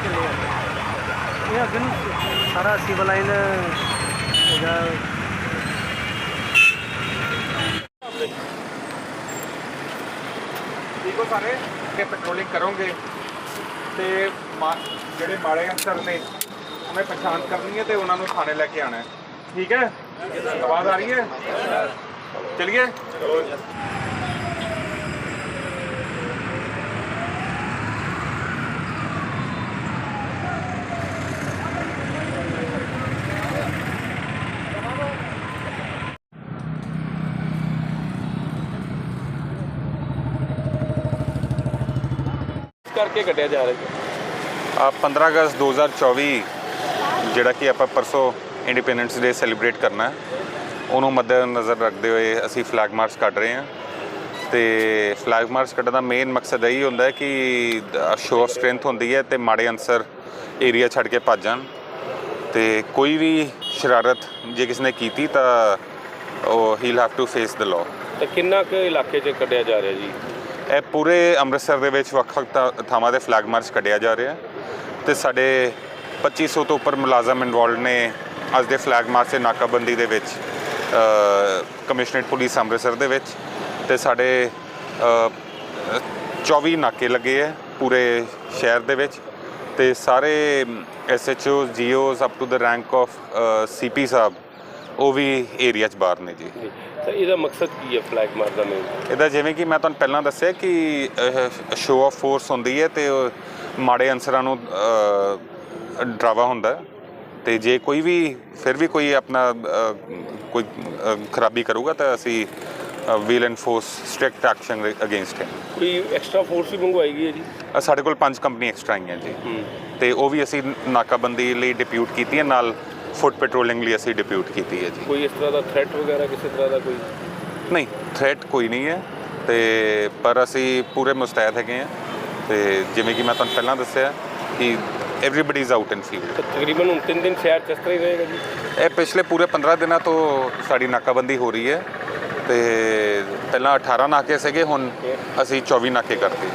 ਵੀ ਇਹ ਅੱਗੇ ਸਾਰਾ ਸਿਵਲ ਲਾਈਨ ਹੈਗਾ। ਦੇਖੋ ਸਾਰੇ ਕਿ ਪੈਟਰੋਲਿੰਗ ਕਰੋਗੇ ਤੇ ਜਿਹੜੇ ਮਾੜੇ ਅਫਸਰ ਨੇ, ਉਹਨੇ ਪਛਾਣ ਕਰਨੀ ਹੈ ਤੇ ਉਹਨਾਂ ਨੂੰ ਥਾਣੇ ਲੈ ਕੇ ਆਣਾ ਠੀਕ ਹੈ? ਆਵਾਜ਼ ਆ ਰਹੀ ਹੈ? ਚਲਿਏ। ਕਰਕੇ ਕੱਢਿਆ ਜਾ ਰਿਹਾ ਜੀ। ਆ 15 ਅਗਸਤ 2024 ਜਿਹੜਾ ਕਿ ਆਪਾਂ ਪਰਸੋਂ ਇੰਡੀਪੈਂਡੈਂਸ ਡੇ ਸੈਲੀਬ੍ਰੇਟ ਕਰਨਾ ਹੈ ਉਹਨੂੰ ਮੱਦੇਨਜ਼ਰ ਰੱਖਦੇ ਹੋਏ ਅਸੀਂ ਫਲੈਗ ਮਾਰਚ ਕੱਢ ਰਹੇ ਹਾਂ। ਤੇ ਫਲੈਗ ਮਾਰਚ ਕੱਢਣ ਦਾ ਮੇਨ ਮਕਸਦ ਇਹੀ ਹੁੰਦਾ ਹੈ ਕਿ ਸ਼ੋਅ ਆਫ ਸਟਰੈਂਥ ਹੁੰਦੀ ਹੈ ਤੇ ਮਾੜੇ ਅਨਸਰ ਏਰੀਆ ਛੱਡ ਕੇ ਭੱਜ ਜਾਣ। ਤੇ ਕੋਈ ਵੀ ਸ਼ਰਾਰਤ ਜੇ ਕਿਸ ਨੇ ਕੀਤੀ ਤਾਂ ਉਹ ਹੀ have to face the law ਤੇ ਕਿੰਨਾ ਕੁ ਇਲਾਕੇ 'ਚ ਕੱਢਿਆ ਜਾ ਰਿਹਾ ਜੀ? ਇਹ ਪੂਰੇ ਅੰਮ੍ਰਿਤਸਰ ਦੇ ਵਿੱਚ ਵੱਖ-ਵੱਖ ਥਾਂ- ਥਾਵਾਂ ਤੇ ਫਲੈਗ ਮਾਰਚ ਕੱਢਿਆ ਜਾ ਰਿਹਾ ਹੈ ਤੇ ਸਾਡੇ 2500 ਤੋਂ ਉੱਪਰ ਮੁਲਾਜ਼ਮ ਇਨਵੋਲਡ ਨੇ ਅੱਜ ਦੇ ਫਲੈਗ ਮਾਰਚ ਤੇ ਨਾਕਾਬੰਦੀ ਦੇ ਵਿੱਚ ਕਮਿਸ਼ਨਰੇਟ ਪੁਲਿਸ ਅੰਮ੍ਰਿਤਸਰ ਦੇ ਵਿੱਚ ਤੇ ਸਾਡੇ ਅ, 24 ਨਾਕੇ ਲੱਗੇ ਹੈ ਪੂਰੇ ਸ਼ਹਿਰ ਦੇ ਵਿੱਚ ਤੇ ਸਾਰੇ SHO GOs up to the rank of CP ਸਾਹਿਬ ਉਹ ਵੀ ਏਰੀਆ 'ਚ ਬਾਹਰ ਨੇ ਜੀ। ਤਾਂ ਇਹਦਾ ਮਕਸਦ ਕੀ ਹੈ ਫਲੈਗ ਮਾਰ ਦਾ ਮੇਨ ਇਹਦਾ ਜਿਵੇਂ ਕਿ ਮੈਂ ਤੁਹਾਨੂੰ ਪਹਿਲਾਂ ਦੱਸਿਆ ਕਿ ਸ਼ੋਅ ਆਫ ਫੋਰਸ ਹੁੰਦੀ ਹੈ ਤੇ ਮਾੜੇ ਅਨਸਰਾਂ ਨੂੰ ਡਰਾਵਾ ਹੁੰਦਾ ਹੈ। ਤੇ ਜੇ ਕੋਈ ਵੀ ਫਿਰ ਵੀ ਕੋਈ ਆਪਣਾ ਕੋਈ ਖਰਾਬੀ ਕਰੂਗਾ ਤਾਂ ਅਸੀਂ will enforce strict action against him ਕੋਈ ਐਕਸਟਰਾ ਫੋਰਸ ਵੀ ਮੰਗਵਾਈ ਗਈ ਹੈ ਜੀ? ਸਾਡੇ ਕੋਲ ਪੰਜ ਕੰਪਨੀ ਐਕਸਟਰਾ ਆਈਆਂ ਜੀ। ਹੂੰ। ਤੇ ਉਹ ਵੀ ਅਸੀਂ ਨਾਕਾਬੰਦੀ ਲਈ ਡਿਪਿਊਟ ਕੀਤੀ ਹੈ। ਨਾਲ ਫੁੱਟ ਪੈਟਰੋਲਿੰਗ ਲਈ ਅਸੀਂ ਡਿਪਿਊਟ ਕੀਤੀ ਹੈ ਜੀ। ਕੋਈ ਇਸ ਤਰ੍ਹਾਂ ਦਾ ਥ੍ਰੈਟ ਵਗੈਰਾ ਕਿਸੇ ਤਰ੍ਹਾਂ ਦਾ ਕੋਈ? ਨਹੀਂ ਥ੍ਰੈਟ ਕੋਈ ਨਹੀਂ ਹੈ। ਤੇ ਪਰ ਅਸੀਂ ਪੂਰੇ ਮੁਸਤੈਦ ਹੈਗੇ ਹਾਂ। ਤੇ ਜਿਵੇਂ ਕਿ ਮੈਂ ਤੁਹਾਨੂੰ ਪਹਿਲਾਂ ਦੱਸਿਆ ਕਿ everybody is out in field ਤਕਰੀਬਨ ਹੁਣ ਤਿੰਨ ਦਿਨ ਸ਼ਹਿਰ ਇਸ ਤਰ੍ਹਾਂ ਹੀ ਰਹੇਗਾ ਜੀ? ਇਹ ਪਿਛਲੇ ਪੂਰੇ 15 ਦਿਨਾਂ ਤੋਂ ਸਾਡੀ ਨਾਕਾਬੰਦੀ ਹੋ ਰਹੀ ਹੈ। ਤੇ ਪਹਿਲਾਂ 18 ਨਾਕੇ ਸੀਗੇ ਹੁਣ ਅਸੀਂ 24 ਨਾਕੇ ਕਰਤੇ